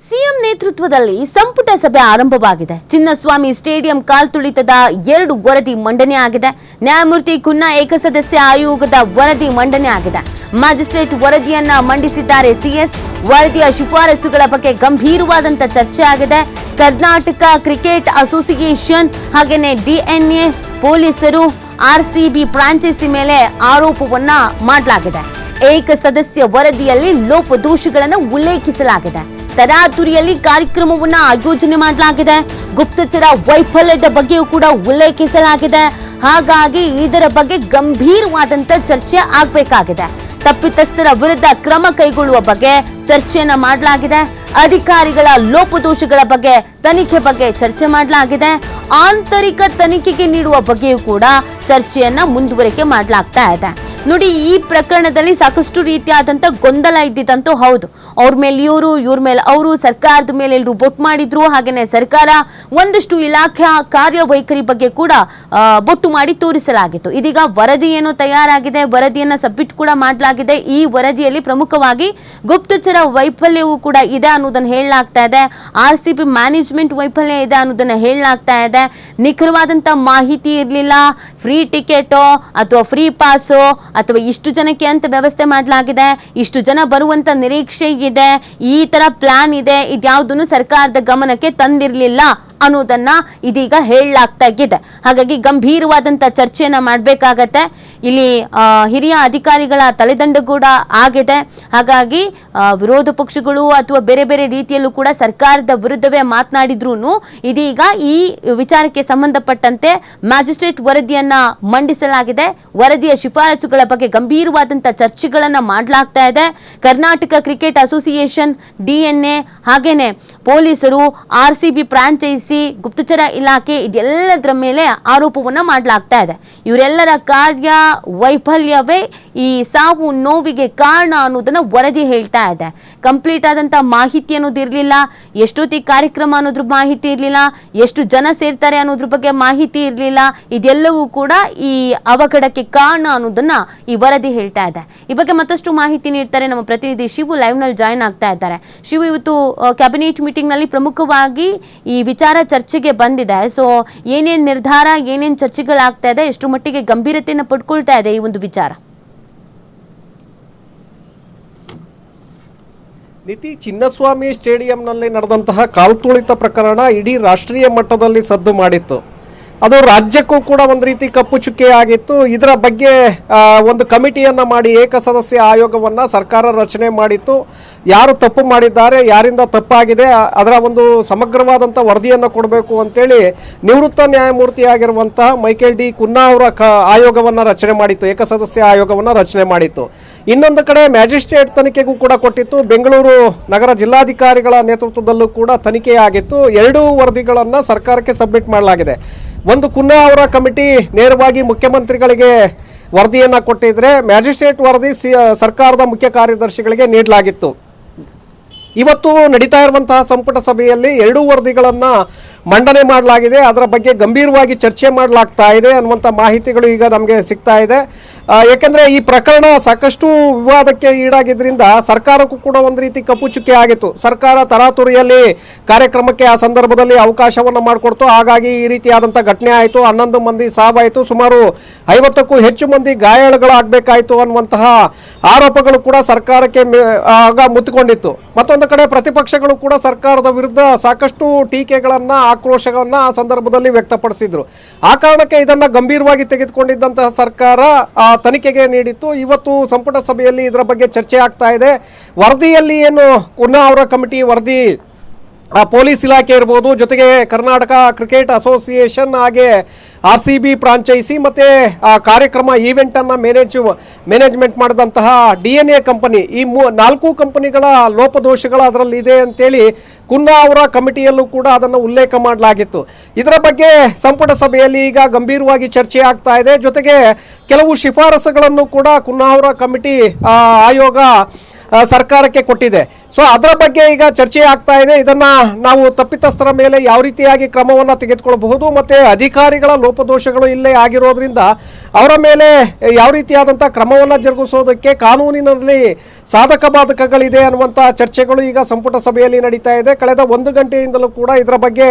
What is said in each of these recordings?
CM ನೇತೃತ್ವದಲ್ಲಿ ಸಂಪುಟ ಸಭೆ ಆರಂಭವಾಗಿದೆ. ಚಿನ್ನಸ್ವಾಮಿ ಸ್ಟೇಡಿಯಂ ಕಾಲ್ತುಳಿತದ ಎರಡು ವರದಿ ಮಂಡನೆ ಆಗಿದೆ. ನ್ಯಾಯಮೂರ್ತಿ ಕುನ್ನಾ ಏಕಸದಸ್ಯ ಆಯೋಗದ ವರದಿ ಮಂಡನೆ ಆಗಿದೆ. ಮ್ಯಾಜಿಸ್ಟ್ರೇಟ್ ವರದಿಯನ್ನ ಮಂಡಿಸಿದ್ದಾರೆ ಸಿಎಸ್. ವರದಿಯ ಶಿಫಾರಸುಗಳ ಬಗ್ಗೆ ಗಂಭೀರವಾದಂತ ಚರ್ಚೆ ಆಗಿದೆ. ಕರ್ನಾಟಕ ಕ್ರಿಕೆಟ್ ಅಸೋಸಿಯೇಷನ್ ಹಾಗೇನೆ ಡಿಎನ್ಎ ಪೊಲೀಸರು ಆರ್ಸಿಬಿ ಫ್ರಾಂಚೈಸಿ ಮೇಲೆ ಆರೋಪವನ್ನ ಮಾಡಲಾಗಿದೆ. ಏಕ ಸದಸ್ಯ ವರದಿಯಲ್ಲಿ ಲೋಪದೋಷಗಳನ್ನು ಉಲ್ಲೇಖಿಸಲಾಗಿದೆ. ತರಾತುರಿಯಲ್ಲಿ ಕಾರ್ಯಕ್ರಮವನ್ನ ಆಯೋಜನೆ ಮಾಡಲಾಗಿದೆ. ಗುಪ್ತಚರ ವೈಫಲ್ಯದ ಬಗ್ಗೆಯೂ ಕೂಡ ಉಲ್ಲೇಖಿಸಲಾಗಿದೆ. ಹಾಗಾಗಿ ಇದರ ಬಗ್ಗೆ ಗಂಭೀರವಾದಂತ ಚರ್ಚೆ ಆಗಬೇಕಾಗಿದೆ. ತಪ್ಪಿತಸ್ಥರ ವಿರುದ್ಧ ಕ್ರಮ ಕೈಗೊಳ್ಳುವ ಬಗ್ಗೆ ಚರ್ಚೆಯನ್ನ ಮಾಡಲಾಗಿದೆ. ಅಧಿಕಾರಿಗಳ ಲೋಪದೋಷಗಳ ಬಗ್ಗೆ, ತನಿಖೆ ಬಗ್ಗೆ ಚರ್ಚೆ ಮಾಡಲಾಗಿದೆ. ಆಂತರಿಕ ತನಿಖೆಗೆ ನೀಡುವ ಬಗ್ಗೆಯೂ ಕೂಡ ಚರ್ಚೆಯನ್ನ ಮುಂದುವರಿಕೆ ಮಾಡಲಾಗ್ತಾ ಇದೆ. ನೋಡಿ, ಈ ಪ್ರಕರಣದಲ್ಲಿ ಸಾಕಷ್ಟು ರೀತಿಯಾದಂಥ ಗೊಂದಲ ಇದ್ದಿದ್ದಂತೂ ಹೌದು. ಅವ್ರ ಮೇಲೆ ಇವರು, ಇವ್ರ ಮೇಲೆ ಅವರು, ಸರ್ಕಾರದ ಮೇಲೆ ಎಲ್ಲರೂ ಬೊಟ್ಟು ಮಾಡಿದ್ರು. ಹಾಗೆಯೇ ಸರ್ಕಾರ ಒಂದಷ್ಟು ಇಲಾಖೆ ಕಾರ್ಯವೈಖರಿ ಬಗ್ಗೆ ಕೂಡ ಬೊಟ್ಟು ಮಾಡಿ ತೋರಿಸಲಾಗಿತ್ತು. ಇದೀಗ ವರದಿ ಏನು ತಯಾರಾಗಿದೆ, ವರದಿಯನ್ನ ಸಬ್ಮಿಟ್ ಕೂಡ ಮಾಡಲಾಗಿದೆ. ಈ ವರದಿಯಲ್ಲಿ ಪ್ರಮುಖವಾಗಿ ಗುಪ್ತಚರ ವೈಫಲ್ಯವೂ ಕೂಡ ಇದೆ ಅನ್ನೋದನ್ನು ಹೇಳಲಾಗ್ತಾ ಇದೆ. ಆರ್ ಮ್ಯಾನೇಜ್ಮೆಂಟ್ ವೈಫಲ್ಯ ಇದೆ ಅನ್ನೋದನ್ನು ಹೇಳಲಾಗ್ತಾ ಇದೆ. ನಿಖರವಾದಂಥ ಮಾಹಿತಿ ಇರಲಿಲ್ಲ. ಫ್ರೀ ಟಿಕೆಟೋ ಅಥವಾ ಫ್ರೀ ಪಾಸು ಅಥವಾ ಇಷ್ಟು ಜನಕ್ಕೆ ಅಂತ ವ್ಯವಸ್ಥೆ ಮಾಡಲಾಗಿದೆ, ಇಷ್ಟು ಜನ ಬರುವಂತ ನಿರೀಕ್ಷೆ ಇದೆ, ಈ ತರ ಪ್ಲಾನ್ ಇದೆ, ಇದ್ಯಾವುದನ್ನು ಸರ್ಕಾರದ ಗಮನಕ್ಕೆ ತಂದಿರಲಿಲ್ಲ. ಅನ್ನೋದನ್ನ ಇದೀಗ ಹೇಳಲಾಗ್ತಾ ಇದೆ. ಹಾಗಾಗಿ ಗಂಭೀರವಾದಂತ ಚರ್ಚೆಯನ್ನ ಮಾಡಬೇಕಾಗತ್ತೆ. ಇಲ್ಲಿ ಹಿರಿಯ ಅಧಿಕಾರಿಗಳ ತಲೆದಂಡ ಕೂಡ ಆಗಿದೆ. ಹಾಗಾಗಿ ವಿರೋಧ ಪಕ್ಷಗಳು ಅಥವಾ ಬೇರೆ ಬೇರೆ ರೀತಿಯಲ್ಲೂ ಕೂಡ ಸರ್ಕಾರದ ವಿರುದ್ಧವೇ ಮಾತನಾಡಿದ್ರು ಇದೀಗ ಈ ವಿಚಾರಕ್ಕೆ ಸಂಬಂಧಪಟ್ಟಂತೆ ಮ್ಯಾಜಿಸ್ಟ್ರೇಟ್ ವರದಿಯನ್ನ ಮಂಡಿಸಲಾಗಿದೆ. ವರದಿಯ ಶಿಫಾರಸುಗಳ ಬಗ್ಗೆ ಗಂಭೀರವಾದಂತ ಚರ್ಚೆಗಳನ್ನ ಮಾಡಲಾಗ್ತಾ ಇದೆ. ಕರ್ನಾಟಕ ಕ್ರಿಕೆಟ್ ಅಸೋಸಿಯೇಷನ್ ಡಿಎನ್ಎ ಹಾಗೇನೆ ಪೊಲೀಸರು, ಆರ್ ಸಿ ಬಿ ಫ್ರಾಂಚೈಸಿ ಗುಪ್ತಚರ ಇಲಾಖೆ ಇದೆಲ್ಲದರ ಮೇಲೆ ಆರೋಪವನ್ನ ಮಾಡಲಾಗ್ತಾ ಇದೆ. ಇವರೆಲ್ಲರ ಕಾರ್ಯ ವೈಫಲ್ಯವೇ ಈ ಸಾವು ನೋವಿಗೆ ಕಾರಣ ಅನ್ನೋದನ್ನು ವರದಿ ಹೇಳ್ತಾ ಇದೆ. ಕಂಪ್ಲೀಟ್ ಆದಂಥ ಮಾಹಿತಿ ಅನ್ನೋದು ಇರಲಿಲ್ಲ ಎಷ್ಟೊತ್ತಿಗೆ ಕಾರ್ಯಕ್ರಮ ಅನ್ನೋದ್ರ ಮಾಹಿತಿ ಇರಲಿಲ್ಲ, ಎಷ್ಟು ಜನ ಸೇರ್ತಾರೆ ಅನ್ನೋದ್ರ ಬಗ್ಗೆ ಮಾಹಿತಿ ಇರಲಿಲ್ಲ, ಇದೆಲ್ಲವೂ ಕೂಡ ಈ ಅವಘಡಕ್ಕೆ ಕಾರಣ ಅನ್ನೋದನ್ನ ಈ ವರದಿ ಹೇಳ್ತಾ ಇದೆ. ಈ ಬಗ್ಗೆ ಮತ್ತಷ್ಟು ಮಾಹಿತಿ ನೀಡ್ತಾರೆ ನಮ್ಮ ಪ್ರತಿನಿಧಿ ಶಿವು ಲೈವ್ನಲ್ಲಿ ಜಾಯ್ನ್ ಆಗ್ತಾ ಇದ್ದಾರೆ. ಶಿವು, ಇವತ್ತು ಕ್ಯಾಬಿನೆಟ್ ಮೀಟಿಂಗ್ನಲ್ಲಿ ಪ್ರಮುಖವಾಗಿ ಈ ವಿಚಾರ ಚರ್ಚೆಗೆ ಬಂದಿದೆ. ಸೊ ಏನೇನು ನಿರ್ಧಾರ, ಏನೇನು ಚರ್ಚೆಗಳಾಗ್ತಾ ಇದೆ ಎಷ್ಟು ಮಟ್ಟಿಗೆ ಗಂಭೀರತೆಯನ್ನು ಪಡ್ಕೊಳ್ತಾ ಇದೆ ಈ ಒಂದು ವಿಚಾರ? ನಿತಿ ಚಿನ್ನಸ್ವಾಮಿ ಸ್ಟೇಡಿಯಂನಲ್ಲಿ ನಡೆದಂತಹ ಕಾಲ್ತುಳಿತ ಪ್ರಕರಣ ಇಡೀ ರಾಷ್ಟ್ರೀಯ ಮಟ್ಟದಲ್ಲಿ ಸದ್ದು ಮಾಡಿತ್ತು. ಅದು ರಾಜ್ಯಕ್ಕೂ ಕೂಡ ಒಂದು ರೀತಿ ಕಪ್ಪು ಚುಕ್ಕೆ ಆಗಿತ್ತು. ಇದರ ಬಗ್ಗೆ ಒಂದು ಕಮಿಟಿಯನ್ನ ಮಾಡಿ ಏಕಸದಸ್ಯ ಆಯೋಗವನ್ನ ಸರ್ಕಾರ ರಚನೆ ಮಾಡಿತ್ತು. ಯಾರು ತಪ್ಪು ಮಾಡಿದ್ದಾರೆ, ಯಾರಿಂದ ತಪ್ಪಾಗಿದೆ, ಅದರ ಒಂದು ಸಮಗ್ರವಾದಂಥ ವರದಿಯನ್ನು ಕೊಡಬೇಕು ಅಂತೇಳಿ ನಿವೃತ್ತ ನ್ಯಾಯಮೂರ್ತಿಯಾಗಿರುವಂತಹ ಮೈಕೇಲ್ ಡಿ ಕುನ್ನಾ ಅವರ ಆಯೋಗವನ್ನು ರಚನೆ ಮಾಡಿತ್ತು, ಏಕಸದಸ್ಯ ಆಯೋಗವನ್ನು ರಚನೆ ಮಾಡಿತ್ತು. ಇನ್ನೊಂದು ಕಡೆ ಮ್ಯಾಜಿಸ್ಟ್ರೇಟ್ ತನಿಖೆಗೂ ಕೂಡ ಕೊಟ್ಟಿತ್ತು. ಬೆಂಗಳೂರು ನಗರ ಜಿಲ್ಲಾಧಿಕಾರಿಗಳ ನೇತೃತ್ವದಲ್ಲೂ ಕೂಡ ತನಿಖೆಯಾಗಿತ್ತು. ಎರಡೂ ವರದಿಗಳನ್ನು ಸರ್ಕಾರಕ್ಕೆ ಸಬ್ಮಿಟ್ ಮಾಡಲಾಗಿದೆ. ಒಂದು ಕುನ್ನ ಅವರ ಕಮಿಟಿ ನೇರವಾಗಿ ಮುಖ್ಯಮಂತ್ರಿಗಳಿಗೆ ವರದಿಯನ್ನು ಕೊಟ್ಟಿದ್ರೆ ಮ್ಯಾಜಿಸ್ಟ್ರೇಟ್ ವರದಿ ಸರ್ಕಾರದ ಮುಖ್ಯ ಕಾರ್ಯದರ್ಶಿಗಳಿಗೆ ನೀಡಲಾಗಿತ್ತು. ಇವತ್ತು ನಡೀತಾ ಇರುವಂತಹ ಸಂಪುಟ ಸಭೆಯಲ್ಲಿ ಎರಡೂ ವರದಿಗಳನ್ನ ಮಂಡನೆ ಮಾಡಲಾಗಿದೆ. ಅದರ ಬಗ್ಗೆ ಗಂಭೀರವಾಗಿ ಚರ್ಚೆ ಮಾಡಲಾಗ್ತಾ ಇದೆ ಅನ್ನುವಂಥ ಮಾಹಿತಿಗಳು ಈಗ ನಮಗೆ ಸಿಗ್ತಾ ಇದೆ. ಏಕೆಂದರೆ ಈ ಪ್ರಕರಣ ಸಾಕಷ್ಟು ವಿವಾದಕ್ಕೆ ಈಡಾಗಿದ್ದರಿಂದ ಸರ್ಕಾರಕ್ಕೂ ಕೂಡ ಒಂದು ರೀತಿ ಕಪ್ಪು ಚುಕ್ಕೆ ಆಗಿತ್ತು. ಸರ್ಕಾರ ತರಾತುರಿಯಲ್ಲಿ ಕಾರ್ಯಕ್ರಮಕ್ಕೆ ಆ ಸಂದರ್ಭದಲ್ಲಿ ಅವಕಾಶವನ್ನು ಮಾಡಿಕೊಡ್ತು. ಹಾಗಾಗಿ ಈ ರೀತಿಯಾದಂಥ ಘಟನೆ ಆಯಿತು. ಹನ್ನೊಂದು ಮಂದಿ ಸಾವಾಯಿತು. ಸುಮಾರು ಐವತ್ತಕ್ಕೂ ಹೆಚ್ಚು ಮಂದಿ ಗಾಯಾಳುಗಳಾಗಬೇಕಾಯಿತು ಅನ್ನುವಂತಹ ಆರೋಪಗಳು ಕೂಡ ಸರ್ಕಾರಕ್ಕೆ ಆಗ ಮುತ್ತಿಕೊಂಡಿತ್ತು. ಮತ್ತೊಂದು ಕಡೆ ಪ್ರತಿಪಕ್ಷಗಳು ಕೂಡ ಸರ್ಕಾರದ ವಿರುದ್ಧ ಸಾಕಷ್ಟು ಟೀಕೆಗಳನ್ನ ಆಕ್ರೋಶಗಳನ್ನ ಆ ಸಂದರ್ಭದಲ್ಲಿ ವ್ಯಕ್ತಪಡಿಸಿದ್ರು. ಆ ಕಾರಣಕ್ಕೆ ಇದನ್ನು ಗಂಭೀರವಾಗಿ ತೆಗೆದುಕೊಂಡಿದ್ದಂತಹ ಸರ್ಕಾರ ತನಿಖೆಗೆ ನೀಡಿತ್ತು. ಇವತ್ತು ಸಂಪುಟ ಸಭೆಯಲ್ಲಿ ಇದರ ಬಗ್ಗೆ ಚರ್ಚೆ ಆಗ್ತಾ ಇದೆ. ವರದಿಯಲ್ಲಿ ಏನು ಕುನ್ನಾ ಅವರ ಕಮಿಟಿ ವರದಿ ಪೊಲೀಸ್ ಇಲಾಖೆ ಇರ್ಬೋದು ಜೊತೆಗೆ ಕರ್ನಾಟಕ ಕ್ರಿಕೆಟ್ ಅಸೋಸಿಯೇಷನ್ ಹಾಗೆ ಆರ್ ಸಿ ಬಿ ಫ್ರಾಂಚೈಸಿ ಮತ್ತು ಆ ಕಾರ್ಯಕ್ರಮ ಈವೆಂಟ್ ಅನ್ನ ಮ್ಯಾನೇಜ್ ಮ್ಯಾನೇಜ್ಮೆಂಟ್ ಮಾಡಿದಂತಹ ಡಿ ಎನ್ ಎ ಕಂಪನಿ ಈ ಮೂ ನಾಲ್ಕು ಕಂಪನಿಗಳ ಲೋಪದೋಷಗಳು ಅದರಲ್ಲಿ ಇದೆ ಅಂತೇಳಿ ಕುನ್ನಾ ಅವರ ಕಮಿಟಿಯಲ್ಲೂ ಕೂಡ ಅದನ್ನು ಉಲ್ಲೇಖ ಮಾಡಲಾಗಿತ್ತು. ಇದರ ಬಗ್ಗೆ ಸಂಪುಟ ಸಭೆಯಲ್ಲಿ ಈಗ ಗಂಭೀರವಾಗಿ ಚರ್ಚೆ ಆಗ್ತಾ ಇದೆ. ಜೊತೆಗೆ ಕೆಲವು ಶಿಫಾರಸುಗಳನ್ನು ಕೂಡ ಕುನ್ನಾ ಅವರ ಕಮಿಟಿ ಆಯೋಗ ಆ, ಸರ್ಕಾರಕ್ಕೆ ಕೊಟ್ಟಿದೆ. ಸೊ ಅದರ ಬಗ್ಗೆ ಈಗ ಚರ್ಚೆ ಆಗ್ತಾ ಇದೆ. ಇದನ್ನ ನಾವು ತಪ್ಪಿತಸ್ಥರ ಮೇಲೆ ಯಾವ ರೀತಿಯಾಗಿ ಕ್ರಮವನ್ನ ತೆಗೆದುಕೊಳ್ಳಬಹುದು ಮತ್ತೆ ಅಧಿಕಾರಿಗಳ ಲೋಪದೋಷಗಳು ಇಲ್ಲೇ ಆಗಿರೋದ್ರಿಂದ ಅವರ ಮೇಲೆ ಯಾವ ರೀತಿಯಾದಂತಹ ಕ್ರಮವನ್ನ ಜರುಗಿಸೋದಕ್ಕೆ ಕಾನೂನಿನಲ್ಲಿ ಸಾಧಕ ಬಾಧಕಗಳಿದೆ ಅನ್ನುವಂತ ಚರ್ಚೆಗಳು ಈಗ ಸಂಪುಟ ಸಭೆಯಲ್ಲಿ ನಡೀತಾ ಇದೆ. ಕಳೆದ ಒಂದು ಗಂಟೆಯಿಂದಲೂ ಕೂಡ ಇದರ ಬಗ್ಗೆ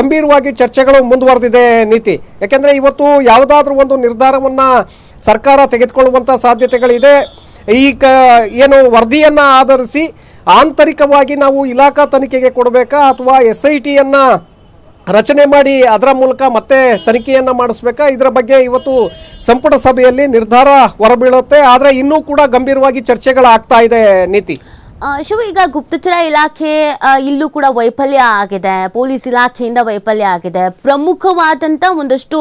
ಗಂಭೀರವಾಗಿ ಚರ್ಚೆಗಳು ಮುಂದುವರೆದಿದೆ ನೀತಿ. ಯಾಕೆಂದ್ರೆ ಇವತ್ತು ಯಾವುದಾದ್ರೂ ಒಂದು ನಿರ್ಧಾರವನ್ನ ಸರ್ಕಾರ ತೆಗೆದುಕೊಳ್ಳುವಂತ ಸಾಧ್ಯತೆಗಳಿದೆ. ಈಗ ಏನು ವರದಿಯನ್ನು ಆಧರಿಸಿ ಆಂತರಿಕವಾಗಿ ನಾವು ಇಲಾಖಾ ತನಿಖೆಗೆ ಕೊಡಬೇಕಾ ಅಥವಾ ಎಸ್ ಐ ಟಿಯನ್ನು ರಚನೆ ಮಾಡಿ ಅದರ ಮೂಲಕ ಮತ್ತೆ ತನಿಖೆಯನ್ನು ಮಾಡಿಸ್ಬೇಕಾ? ಇದರ ಬಗ್ಗೆ ಇವತ್ತು ಸಂಪುಟ ಸಭೆಯಲ್ಲಿ ನಿರ್ಧಾರ ಹೊರಬೀಳುತ್ತೆ. ಆದರೆ ಇನ್ನೂ ಕೂಡ ಗಂಭೀರವಾಗಿ ಚರ್ಚೆಗಳಾಗ್ತಾ ಇದೆ, ನೀತಿ. ಶಿವ, ಈಗ ಗುಪ್ತಚರ ಇಲಾಖೆ ಇಲ್ಲೂ ಕೂಡ ವೈಫಲ್ಯ ಆಗಿದೆ. ಪೊಲೀಸ್ ಇಲಾಖೆಯಿಂದ ವೈಫಲ್ಯ ಆಗಿದೆ. ಪ್ರಮುಖವಾದಂಥ ಒಂದಷ್ಟು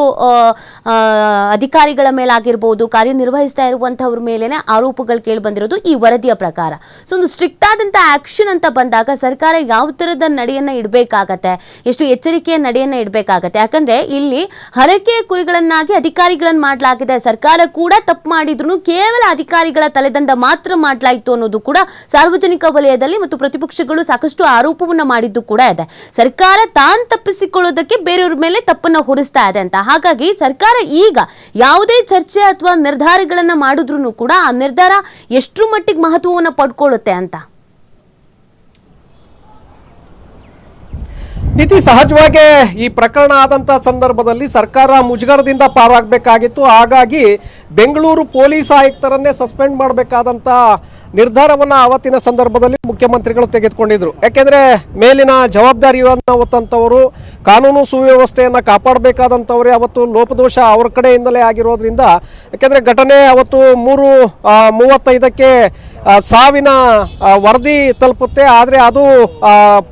ಅಧಿಕಾರಿಗಳ ಮೇಲಾಗಿರ್ಬೋದು, ಕಾರ್ಯನಿರ್ವಹಿಸ್ತಾ ಇರುವಂಥವ್ರ ಮೇಲೇ ಆರೋಪಗಳು ಕೇಳಿ ಬಂದಿರೋದು ಈ ವರದಿಯ ಪ್ರಕಾರ. ಸೊ ಒಂದು ಸ್ಟ್ರಿಕ್ಟ್ ಆದಂಥ ಆಕ್ಷನ್ ಅಂತ ಬಂದಾಗ ಸರ್ಕಾರ ಯಾವ ಥರದ ನಡೆಯನ್ನ ಇಡಬೇಕಾಗತ್ತೆ? ಎಷ್ಟು ಎಚ್ಚರಿಕೆಯ ನಡೆಯನ್ನ ಇಡಬೇಕಾಗತ್ತೆ? ಯಾಕಂದ್ರೆ ಇಲ್ಲಿ ಹರಕೆಯ ಕುರಿಗಳನ್ನಾಗಿ ಅಧಿಕಾರಿಗಳನ್ನ ಮಾಡಲಾಗಿದೆ. ಸರ್ಕಾರ ಕೂಡ ತಪ್ಪು ಮಾಡಿದ್ರು ಕೇವಲ ಅಧಿಕಾರಿಗಳ ತಲೆದಂಡ ಮಾತ್ರ ಮಾಡಲಾಯಿತು ಅನ್ನೋದು ಕೂಡ ಸಾರ್ವಜನಿಕ ವಲಯದಲ್ಲಿ ಮತ್ತು ಪ್ರತಿಪಕ್ಷಗಳು ಸಾಕಷ್ಟು ಆರೋಪವನ್ನು ಮಾಡಿದ್ದು ಕೂಡ ಇದೆ. ಸರ್ಕಾರ ತಾನ್ ತಪ್ಪಿಸಿಕೊಳ್ಳೋದಕ್ಕೆ ಬೇರೆಯವ್ರ ಮೇಲೆ ತಪ್ಪನ್ನು ಹೊರಿಸ್ತಾ ಇದೆ ಅಂತ. ಹಾಗಾಗಿ ಸರ್ಕಾರ ಈಗ ಯಾವುದೇ ಚರ್ಚೆ ಅಥವಾ ನಿರ್ಧಾರಗಳನ್ನು ಮಾಡಿದ್ರು ಕೂಡ ಆ ನಿರ್ಧಾರ ಎಷ್ಟು ಮಟ್ಟಿಗೆ ಮಹತ್ವವನ್ನ ಪಡ್ಕೊಳ್ಳುತ್ತೆ ಅಂತ. ನೀತಿ ಸಹಜವಾಗಿ ಈ ಪ್ರಕರಣ ಆದಂತ ಸಂದರ್ಭದಲ್ಲಿ ಸರ್ಕಾರ ಮುಜುಗರದಿಂದ ಪಾರಾಗಬೇಕಾಗಿತ್ತು. ಹಾಗಾಗಿ ಬೆಂಗಳೂರು ಪೊಲೀಸ್ ಆಯುಕ್ತರನ್ನೇ ಸಸ್ಪೆಂಡ್ ಮಾಡಬೇಕಾದಂತ ನಿರ್ಧಾರವನ್ನ ಆವತ್ತಿನ ಸಂದರ್ಭದಲ್ಲಿ ಮುಖ್ಯಮಂತ್ರಿಗಳು ತೆಗೆದುಕೊಂಡಿದ್ರು. ಯಾಕೆಂದ್ರೆ ಮೇಲಿನ ಜವಾಬ್ದಾರಿಯನ್ನ ಹೊತ್ತಂಥವರು ಕಾನೂನು ಸುವ್ಯವಸ್ಥೆಯನ್ನ ಕಾಪಾಡಬೇಕಾದಂಥವ್ರೆ ಅವತ್ತು ಲೋಪದೋಷ ಅವ್ರ ಕಡೆಯಿಂದಲೇ ಆಗಿರೋದ್ರಿಂದ, ಯಾಕೆಂದ್ರೆ ಘಟನೆ ಅವತ್ತು ಮೂರು ಮೂವತ್ತೈದಕ್ಕೆ ಸಾವಿನ ವರದಿ ತಲುಪುತ್ತೆ. ಆದರೆ ಅದು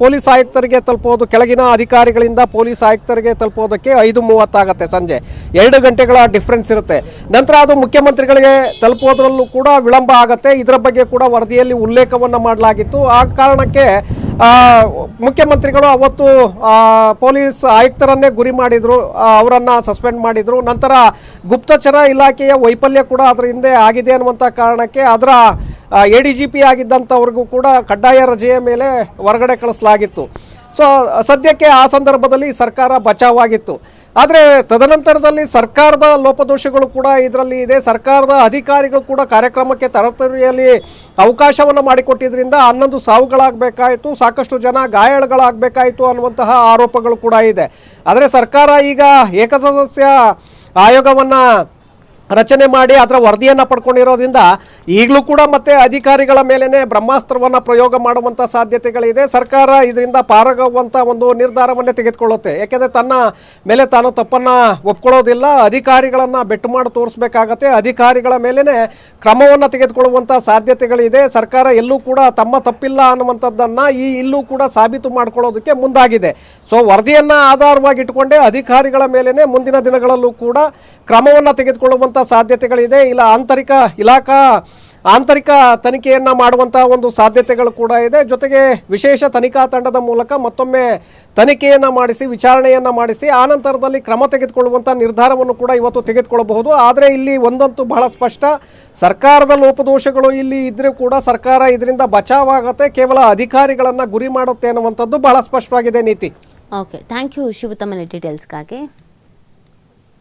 ಪೊಲೀಸ್ ಆಯುಕ್ತರಿಗೆ ತಲುಪೋದು, ಕೆಳಗಿನ ಅಧಿಕಾರಿಗಳಿಂದ ಪೊಲೀಸ್ ಆಯುಕ್ತರಿಗೆ ತಲುಪೋದಕ್ಕೆ ಐದು ಮೂವತ್ತಾಗತ್ತೆ ಸಂಜೆ. ಎರಡು ಗಂಟೆಗಳ ಡಿಫ್ರೆನ್ಸ್ ಇರುತ್ತೆ. ನಂತರ ಅದು ಮುಖ್ಯಮಂತ್ರಿಗಳಿಗೆ ತಲುಪೋದ್ರಲ್ಲೂ ಕೂಡ ವಿಳಂಬ ಆಗುತ್ತೆ. ಇದರ ಬಗ್ಗೆ ಕೂಡ ವರದಿಯಲ್ಲಿ ಉಲ್ಲೇಖವನ್ನು ಮಾಡಲಾಗಿತ್ತು. ಆ ಕಾರಣಕ್ಕೆ ಮುಖ್ಯಮಂತ್ರಿಗಳು ಅವತ್ತು ಪೊಲೀಸ್ ಆಯುಕ್ತರನ್ನೇ ಗುರಿ ಮಾಡಿದ್ರು ಅವರನ್ನು ಸಸ್ಪೆಂಡ್ ಮಾಡಿದ್ರು. ನಂತರ ಗುಪ್ತಚರ ಇಲಾಖೆಯ ವೈಫಲ್ಯ ಕೂಡ ಅದರ ಹಿಂದೆ ಆಗಿದೆ ಅನ್ನುವಂಥ ಕಾರಣಕ್ಕೆ ಅದರ ಎ ಡಿ ಜಿ ಪಿ ಆಗಿದ್ದಂಥವ್ರಿಗೂ ಕೂಡ ಕಡ್ಡಾಯ ರಜೆಯ ಮೇಲೆ ಹೊರಗಡೆ ಕಳಿಸಲಾಗಿತ್ತು. ಸೊ, ಸದ್ಯಕ್ಕೆ ಆ ಸಂದರ್ಭದಲ್ಲಿ ಸರ್ಕಾರ ಬಚಾವಾಗಿತ್ತು. ಆದರೆ ತದನಂತರದಲ್ಲಿ ಸರ್ಕಾರದ ಲೋಪದೋಷಗಳು ಕೂಡ ಇದರಲ್ಲಿ ಇದೆ. ಸರ್ಕಾರದ ಅಧಿಕಾರಿಗಳು ಕೂಡ ಕಾರ್ಯಕ್ರಮಕ್ಕೆ ತರತರಿಯಲ್ಲಿ ಅವಕಾಶವನ್ನು ಮಾಡಿಕೊಟ್ಟಿದ್ದರಿಂದ ಹನ್ನೊಂದು ಸಾವುಗಳಾಗಬೇಕಾಯಿತು, ಸಾಕಷ್ಟು ಜನ ಗಾಯಾಳುಗಳಾಗಬೇಕಾಯಿತು ಅನ್ನುವಂತಹ ಆರೋಪಗಳು ಕೂಡ ಇದೆ. ಆದರೆ ಸರ್ಕಾರ ಈಗ ಏಕಸದಸ್ಯ ಆಯೋಗವನ್ನ ರಚನೆ ಮಾಡಿ ಅದರ ವರದಿಯನ್ನು ಪಡ್ಕೊಂಡಿರೋದ್ರಿಂದ ಈಗಲೂ ಕೂಡ ಮತ್ತೆ ಅಧಿಕಾರಿಗಳ ಮೇಲೇ ಬ್ರಹ್ಮಾಸ್ತ್ರವನ್ನು ಪ್ರಯೋಗ ಮಾಡುವಂಥ ಸಾಧ್ಯತೆಗಳಿದೆ. ಸರ್ಕಾರ ಇದರಿಂದ ಪಾರಾಗುವಂಥ ಒಂದು ನಿರ್ಧಾರವನ್ನೇ ತೆಗೆದುಕೊಳ್ಳುತ್ತೆ. ಯಾಕೆಂದರೆ ತನ್ನ ಮೇಲೆ ತಾನು ತಪ್ಪನ್ನು ಒಪ್ಕೊಳ್ಳೋದಿಲ್ಲ. ಅಧಿಕಾರಿಗಳನ್ನು ಬೆಟ್ಟು ಮಾಡಿ ತೋರಿಸ್ಬೇಕಾಗತ್ತೆ. ಅಧಿಕಾರಿಗಳ ಮೇಲೇ ಕ್ರಮವನ್ನು ತೆಗೆದುಕೊಳ್ಳುವಂಥ ಸಾಧ್ಯತೆಗಳಿದೆ. ಸರ್ಕಾರ ಎಲ್ಲೂ ಕೂಡ ತಮ್ಮ ತಪ್ಪಿಲ್ಲ ಅನ್ನುವಂಥದ್ದನ್ನು ಈ ಇಲ್ಲೂ ಕೂಡ ಸಾಬೀತು ಮಾಡಿಕೊಳ್ಳೋದಕ್ಕೆ ಮುಂದಾಗಿದೆ. ಸೊ ವರದಿಯನ್ನು ಆಧಾರವಾಗಿ ಇಟ್ಕೊಂಡೇ ಅಧಿಕಾರಿಗಳ ಮೇಲೇ ಮುಂದಿನ ದಿನಗಳಲ್ಲೂ ಕೂಡ ಕ್ರಮವನ್ನು ತೆಗೆದುಕೊಳ್ಳುವಂತ ಸಾಧ್ಯತೆಗಳಿದೆ. ಇಲ್ಲ, ಆಂತರಿಕ ಇಲಾಖಾ, ಆಂತರಿಕ ತನಿಖೆಯನ್ನು ಮಾಡುವಂತ ಒಂದು ಸಾಧ್ಯತೆಗಳು ಕೂಡ ಇದೆ. ಜೊತೆಗೆ ವಿಶೇಷ ತನಿಖಾ ತಂಡದ ಮೂಲಕ ಮತ್ತೊಮ್ಮೆ ತನಿಖೆಯನ್ನು ಮಾಡಿಸಿ, ವಿಚಾರಣೆಯನ್ನು ಮಾಡಿಸಿ, ಆ ನಂತರದಲ್ಲಿ ಕ್ರಮ ತೆಗೆದುಕೊಳ್ಳುವಂಥ ನಿರ್ಧಾರವನ್ನು ಕೂಡ ಇವತ್ತು ತೆಗೆದುಕೊಳ್ಳಬಹುದು. ಆದರೆ ಇಲ್ಲಿ ಒಂದಂತೂ ಬಹಳ ಸ್ಪಷ್ಟ. ಸರ್ಕಾರದ ಲೋಪದೋಷಗಳು ಇಲ್ಲಿ ಇದ್ರೂ ಕೂಡ ಸರ್ಕಾರ ಇದರಿಂದ ಬಚಾವಾಗತ್ತೆ. ಕೇವಲ ಅಧಿಕಾರಿಗಳನ್ನ ಗುರಿ ಮಾಡುತ್ತೆ ಅನ್ನುವಂಥದ್ದು ಬಹಳ ಸ್ಪಷ್ಟವಾಗಿದೆ ನೀತಿ. ಓಕೆ ಥ್ಯಾಂಕ್ ಯು ಶಿವತಮ್ಮನ ಡೀಟೇಲ್ಸ್ಗಾಗಿ